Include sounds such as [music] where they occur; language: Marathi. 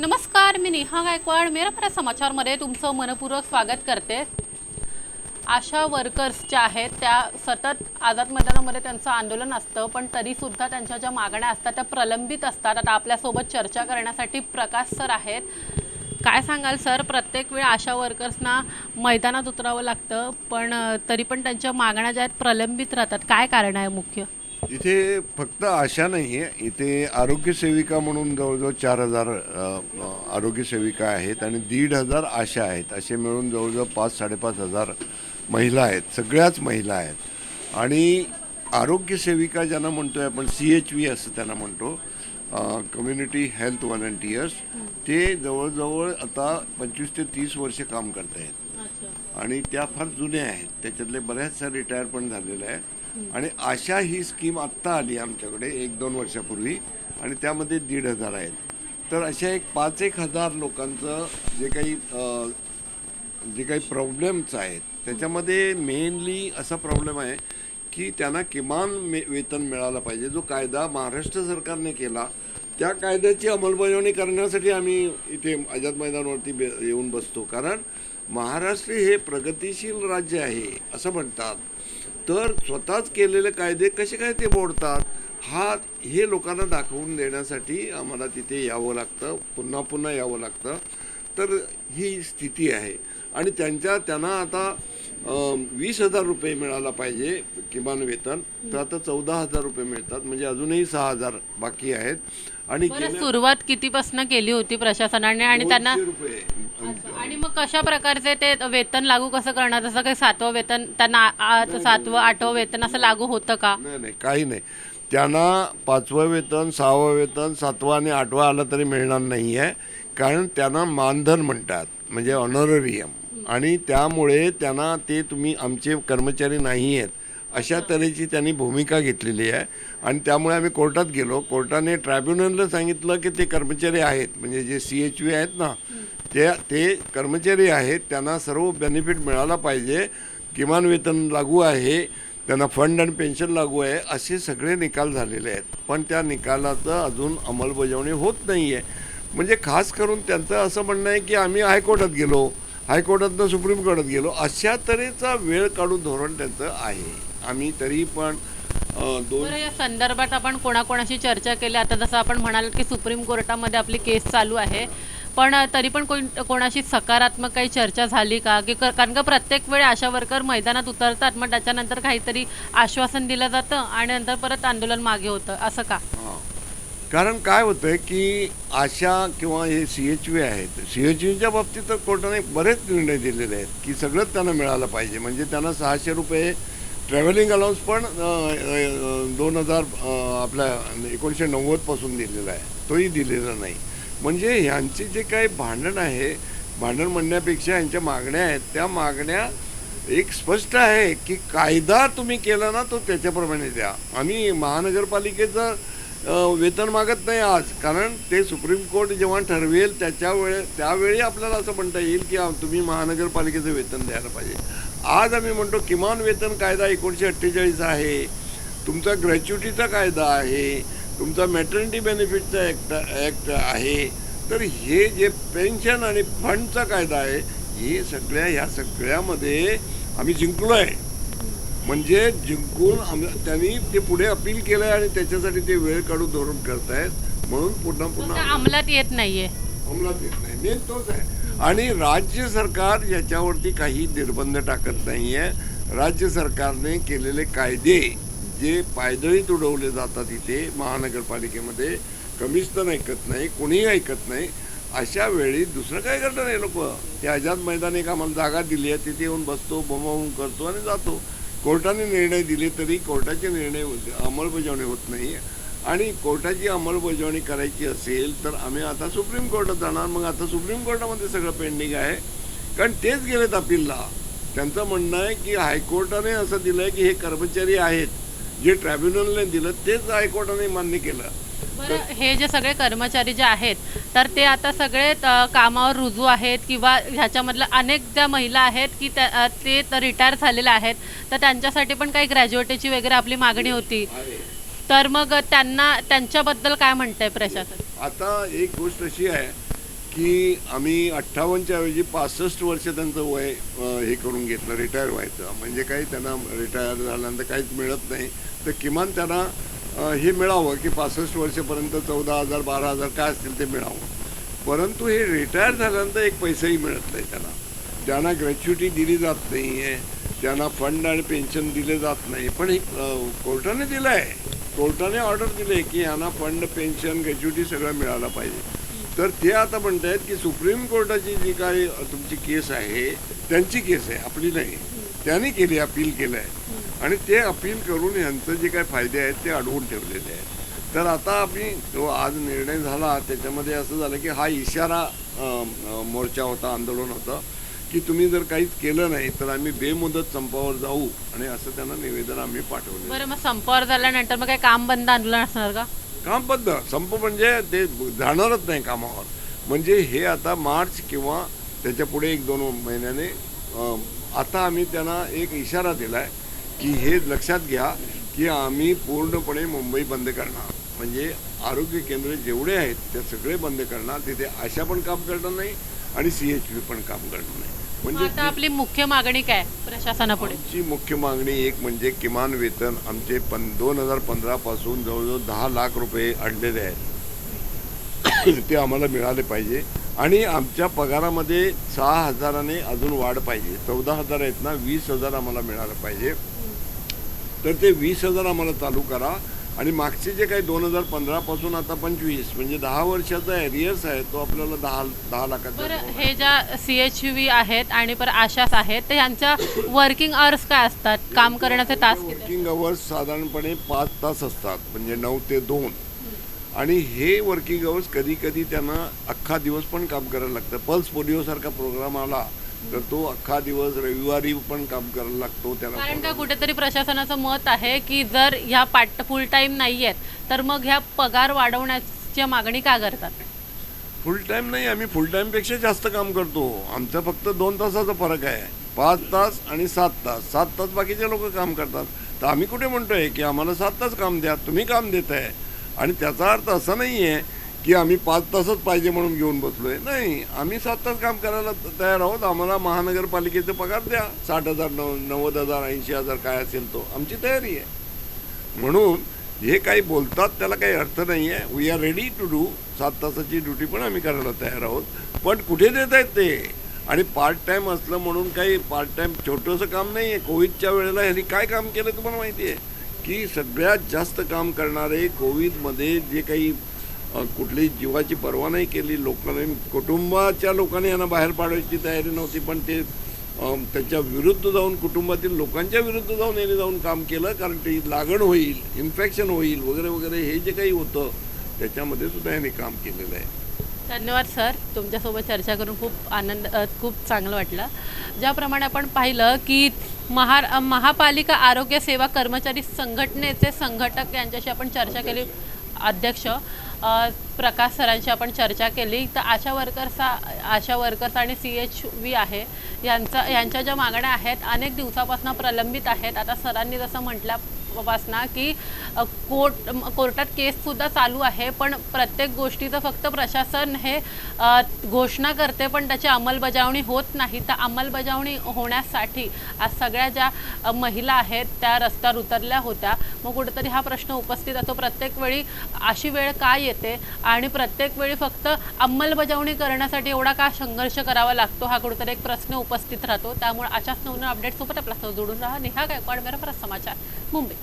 नमस्कार मी नेहा गायकवाड. मेरा भारत समाचारमध्ये तुमचं मनपूर्वक स्वागत करते. आशा वर्कर्स ज्या आहेत त्या सतत आझाद मैदानामध्ये त्यांचं आंदोलन असतं पण तरीसुद्धा त्यांच्या ज्या मागण्या असतात त्या प्रलंबित असतात. आता आपल्यासोबत चर्चा करण्यासाठी प्रकाश सर आहेत. काय सांगाल सर? प्रत्येक वेळ आशा वर्कर्सना मैदानात उतरावं लागतं पण तरी पण त्यांच्या मागण्या ज्या आहेत प्रलंबित राहतात. काय कारण आहे मुख्य? इथे फक्त आशा नाही आहे इथे आरोग्यसेविका म्हणून जवळजवळ चार हजार आरोग्यसेविका आहेत आणि दीड हजार आशा आहेत. असे मिळून जवळजवळ पाच साडेपाच हजार महिला आहेत. सगळ्याच महिला आहेत. आणि आरोग्यसेविका ज्यांना म्हणतोय आपण सी एच व्ही असं त्यांना म्हणतो कम्युनिटी हेल्थ व्हॉलंटियर्स ते जवळजवळ आता पंचवीस ते तीस वर्ष काम करत आहेत आणि त्या फार जुन्या आहेत. त्याच्यातले बऱ्याचशा रिटायर पण झालेल्या आहेत. आणि आशा ही स्कीम आत्ता आली आमच्याकडे एक दोन वर्षापूर्वी आणि त्यामध्ये दीड हजार आहेत. तर अशा एक पाच एक हजार लोकांचं जे काही जे काही प्रॉब्लेम्स आहेत त्याच्यामध्ये मेनली असा प्रॉब्लेम आहे की त्यांना किमान मे वेतन मिळालं पाहिजे. जो कायदा महाराष्ट्र सरकारने केला त्या कायद्याची अंमलबजावणी करण्यासाठी आम्ही इथे आझाद मैदानावरती बे येऊन बसतो. कारण महाराष्ट्र हे प्रगतिशील राज्य आहे असं म्हणतात. तर स्वतःच केलेले कायदे कसे काय ते मोडतात हा हे लोकांना दाखवून देण्यासाठी आम्हाला तिथे यावं लागतं पुन्हा पुन्हा यावं लागतं. तर ही स्थिती आहे. आणि त्यांच्या त्यांना आता वीस हजार रुपये मिळाला पाहिजे किमान वेतन. तर आता चौदा हजार रुपये मिळतात. म्हणजे अजूनही सहा हजार बाकी आहेत. आणि सुरुवात कितीपासून केली होती प्रशासनाने? आणि त्यांना आणि मग कशा प्रकारचे ते वेतन लागू कसं करणार? जसं काही सातवं वेतन त्यांना सातवं आठवं वेतन असं लागू होतं का? नाही नाही काही नाही. त्यांना पाचवं वेतन सहावं वेतन सातवं आणि आठवं आलं तरी मिळणार नाही आहे कारण त्यांना मानधन म्हणतात म्हणजे ऑनररियम आणि त्यामुळे त्यांना ते तुम्ही आमचे कर्मचारी नाही आहेत अशा तऱ्हेची त्यांनी भूमिका घेतलेली आहे. आणि त्यामुळे आम्ही कोर्टात गेलो. कोर्टाने ट्रायब्युनलला सांगितलं की ते कर्मचारी आहेत म्हणजे जे सी एच व्ही आहेत ना ते ते कर्मचारी आहेत. त्यांना सर्व बेनिफिट मिळाला पाहिजे. किमान वेतन लागू आहे. त्यांना फंड आणि पेन्शन लागू आहे असे सगळे निकाल झालेले आहेत. पण त्या निकालाचं अजून अंमलबजावणी होत नाही आहे म्हणजे खास करून त्यांचं असं म्हणणं आहे की आम्ही हायकोर्टात गेलो हायकोर्टातनं सुप्रीम कोर्टात गेलो अशा तऱ्हेचा वेळ काढून धोरण त्यांचं आहे. आम्ही तरी पण दोन या संदर्भात आपण कोणाकोणाशी चर्चा केली? आता जसं आपण म्हणाल की सुप्रीम कोर्टामध्ये आपली केस चालू आहे. पण तरी पण कोण कोणाशी सकारात्मक काही चर्चा झाली का? की कारण का प्रत्येक वेळी आशा वर्कर मैदानात उतरतात मग त्याच्यानंतर काहीतरी आश्वासन दिलं जातं आणि नंतर परत आंदोलन मागे होतं असं का? कारण काय होतंय की आशा किंवा हे सी एच व्ही आहेत. सी एच व्हीच्या बाबतीत तर कोर्टाने बरेच निर्णय दिलेले आहेत की सगळंच त्यांना मिळालं पाहिजे. म्हणजे त्यांना सहाशे रुपये ट्रॅव्हलिंग अलाउन्स पण दोन हजार आपल्या एकोणीसशे नव्वदपासून दिलेला आहे. तोही दिलेला नाही. म्हणजे ह्यांचे जे काही भांडण आहे भांडण म्हणण्यापेक्षा यांच्या मागण्या आहेत त्या मागण्या एक स्पष्ट आहे की कायदा तुम्ही केला ना तो त्याच्याप्रमाणे द्या. आम्ही महानगरपालिकेचं वेतन मागत नाही आज कारण ते सुप्रीम कोर्ट जेव्हा ठरवेल त्याच्या वेळे त्यावेळी आपल्याला असं म्हणता येईल की तुम्ही महानगरपालिकेचं वेतन द्यायला पाहिजे. आज आम्ही म्हणतो किमान वेतन कायदा एकोणीसशे अठ्ठेचाळीस आहे तुमचा ग्रॅच्युटीचा कायदा आहे तुमचा मॅटर्निटी बेनिफिटचा ॲक्ट ॲक्ट आहे. तर हे जे पेन्शन आणि फंडचा कायदा आहे हे सगळ्या ह्या सगळ्यामध्ये आम्ही जिंकलो आहे. म्हणजे जिंकून आम त्यांनी ते पुढे अपील केलं आहे आणि त्याच्यासाठी ते वेळ काढून धोरण करतायत म्हणून पुन्हा पुन्हा अंमलात येत नाहीये. अंमलात येत नाही. मेन तोच आहे. आणि राज्य सरकार याच्यावरती काही निर्बंध टाकत नाही आहे राज्य सरकारने केलेले कायदे जे पायदळीत उडवले जातात इथे महानगरपालिकेमध्ये कमिशनर ऐकत नाही कोणीही ऐकत नाही अशा वेळी दुसरं काय करणार नाही लोक? ते आझाद मैदान एक आम्हाला जागा दिली आहे तिथे येऊन बसतो बोमाबोम करतो आणि जातो. कोर्टाने निर्णय दिले तरी कोर्टाचे निर्णय अंमलबजावणी होत नाही. आणि कोर्टाची अंमलबजावणी करायची असेल तर आम्ही आता सुप्रीम कोर्टात जाणार मग आता सुप्रीम कोर्टामध्ये सगळं पेंडिंग आहे. कारण तेच गेलेत अपीलला. त्यांचं म्हणणं आहे की हायकोर्टाने असं दिलं आहे की हे कर्मचारी आहेत. जे ट्रायब्युनलने दिलं तेच हायकोर्टाने मान्य केलं. बरं हे जे सगळे कर्मचारी जे आहेत तर ते आता सगळे कामावर रुजू आहेत किंवा ह्याच्यामधल्या अनेक ज्या महिला आहेत की त्या ते रिटायर झालेल्या आहेत तर त्यांच्यासाठी पण काही ग्रॅज्युएटीची वगैरे आपली मागणी होती. तर मग त्यांना त्यांच्याबद्दल काय म्हणतंय प्रशासन? आता एक गोष्ट अशी आहे की आम्ही अठ्ठावन्नच्या ऐवजी पासष्ट वर्ष त्यांचं वय हे करून घेतलं रिटायर व्हायचं. म्हणजे काही त्यांना रिटायर झाल्यानंतर काहीच मिळत नाही. तर किमान त्यांना हे मिळावं की पासष्ट वर्षापर्यंत चौदा हजार बारा हजार काय असतील ते मिळावं. परंतु हे रिटायर झाल्यानंतर एक पैसाही मिळत नाही त्यांना. त्यांना ग्रॅच्युटी दिली जात नाही आहे त्यांना फंड आणि पेन्शन दिले जात नाही. पण हे कोर्टाने दिलं आहे कोर्टाने ऑर्डर दिली आहे की यांना फंड पेन्शन ग्रॅच्युटी सगळं मिळालं पाहिजे. तर ते आता म्हणत आहेत की सुप्रीम कोर्टाची जी काही तुमची केस आहे त्यांची केस आहे आपली नाही. त्यांनी केली अपील केलं आहे आणि ते अपील करून यांचं जे काही फायदे आहेत ते अडवून ठेवलेले आहेत. तर आता आम्ही जो आज निर्णय झाला त्याच्यामध्ये असं झालं की हा इशारा मोर्चा होता आंदोलन होतं की तुम्ही जर काहीच केलं नाही तर आम्ही बेमुदत संपावर जाऊ आणि असं त्यांना निवेदन आम्ही पाठवलं बरं मग संपावर झाल्यानंतर मग काही काम बंद आंदोलन असणार का? काम संप म्हणजे ते जाणारच नाही कामावर. म्हणजे हे आता मार्च किंवा त्याच्या पुढे एक दोन महिन्याने आता आम्ही त्यांना एक इशारा दिला आहे की हे लक्षात घ्या की आम्ही पूर्णपणे मुंबई बंद करणार. म्हणजे आरोग्य केंद्र जेवढे आहेत ते सगळे बंद करणार. तिथे आशा पण काम करणार नाही. आणि सी एच व्ही पण काम करणार नाही. म्हणजे आता आपली मुख्य मागणी काय प्रशासनापुढे? आमची मुख्य मागणी एक म्हणजे किमान वेतन आमचे पन दोन हजार पंधरापासून जवळजवळ दहा लाख रुपये अडलेले आहेत. [coughs] ते आम्हाला मिळाले पाहिजे. आणि आमच्या पगारामध्ये सहा हजाराने अजून वाढ पाहिजे. चौदा हजार आहेत ना वीस हजार आम्हाला मिळालं पाहिजे. तर ते वीस हजार आम्हाला चालू करा. आणि मागचे जे काही दोन हजार पंधरापासून आता पंचवीस म्हणजे दहा वर्षाचा एरियर्स आहे तो आपल्याला दहा दहा लाखाचा हे ज्या सी एच व्ही आहेत आणि पर आशास आहेत ते यांच्या वर्किंग आवर्स काय असतात? काम करण्याचे तास वर्किंग अवर्स साधारणपणे पाच तास असतात म्हणजे नऊ ते दोन. आणि हे वर्किंग अवर्स कधी कधी त्यांना अख्खा दिवस पण काम करायला लागतं. पल्स पोलिओसारखा प्रोग्राम आला तर तो अख्खा दिवस रविवारी पण काम करायला लागतो कारण का त्याला कुठेतरी प्रशासनाचं मत आहे की जर ह्या पाट फुल टाईम नाही आहेत तर मग ह्या पगार वाढवण्याची मागणी का करतात? फुल टाईम नाही आम्ही फुल टाईमपेक्षा जास्त काम करतो. आमचं फक्त दोन तासाचा फरक आहे. पाच तास आणि सात तास. सात तास बाकीचे लोक काम करतात. तर आम्ही कुठे म्हणतोय की आम्हाला सात तास काम द्या तुम्ही काम देत आहे आणि त्याचा अर्थ असा नाही आहे की आम्ही पाच तासच पाहिजे म्हणून घेऊन बसलोय. नाही आम्ही सात तास काम करायला तयार आहोत. आम्हाला महानगरपालिकेचे पगार द्या. साठ हजार नव नव्वद हजार ऐंशी हजार काय असेल तो. आमची तयारी आहे. म्हणून हे काही बोलतात त्याला काही अर्थ नाही आहे we are ready to do सात तासाची ड्युटी पण आम्ही करायला तयार आहोत. पण कुठे देत आहेत ते? आणि पार्ट टाईम असलं म्हणून काही पार्ट टाईम छोटंसं काम नाही आहे कोविडच्या वेळेला ह्यांनी काय काम केलं तुम्हाला माहिती आहे की सगळ्यात जास्त काम करणारे कोविडमध्ये जे काही कुठलीही जीवाची पर्वा नाही केली लोकांनी कुटुंबाच्या लोकांनी यांना बाहेर पाडवायची तयारी नव्हती पण ते त्याच्या विरुद्ध जाऊन कुटुंबातील लोकांच्या विरुद्ध जाऊन यांनी जाऊन काम केलं कारण ते लागण होईल इन्फेक्शन होईल वगैरे वगैरे हे जे काही होतं त्याच्यामध्ये सुद्धा यांनी काम केलेलं आहे. धन्यवाद सर. तुमच्यासोबत चर्चा करून खूप आनंद खूप चांगलं वाटलं. ज्याप्रमाणे आपण पाहिलं की महार महापालिका आरोग्य सेवा कर्मचारी संघटनेचे संघटक यांच्याशी आपण चर्चा केली अध्यक्ष. प्रकाश सरांशी आपण चर्चा केली. तर आशा वर्कर्स आशा वर्कर्स आणि सी एच व्ही आहे. यांचा यांच्या ज्या मागण्या आहेत अनेक दिवसापासून प्रलंबित आहेत. आता सरांनी जसं म्हटल्यापासनं की कोर्ट कोर्टात केससुद्धा चालू आहे. पण प्रत्येक गोष्टीचं फक्त प्रशासन हे घोषणा करते पण त्याची अंमलबजावणी होत नाही. तर अंमलबजावणी होण्यासाठी आज सगळ्या ज्या महिला आहेत त्या रस्त्यावर उतरल्या होत्या. मग कुठेतरी हा प्रश्न उपस्थित असतो. प्रत्येक वेळी अशी वेळ का येते? आणि प्रत्येक वेळी फक्त अंमलबजावणी करण्यासाठी एवढा का संघर्ष करावा लागतो? हा कुठेतरी एक प्रश्न उपस्थित राहतो. त्यामुळे अशाच नवनवीन अपडेटसोबत आपला जोडून राहा. नेहा गायकवाड मेरा परत समाचार मुंबई.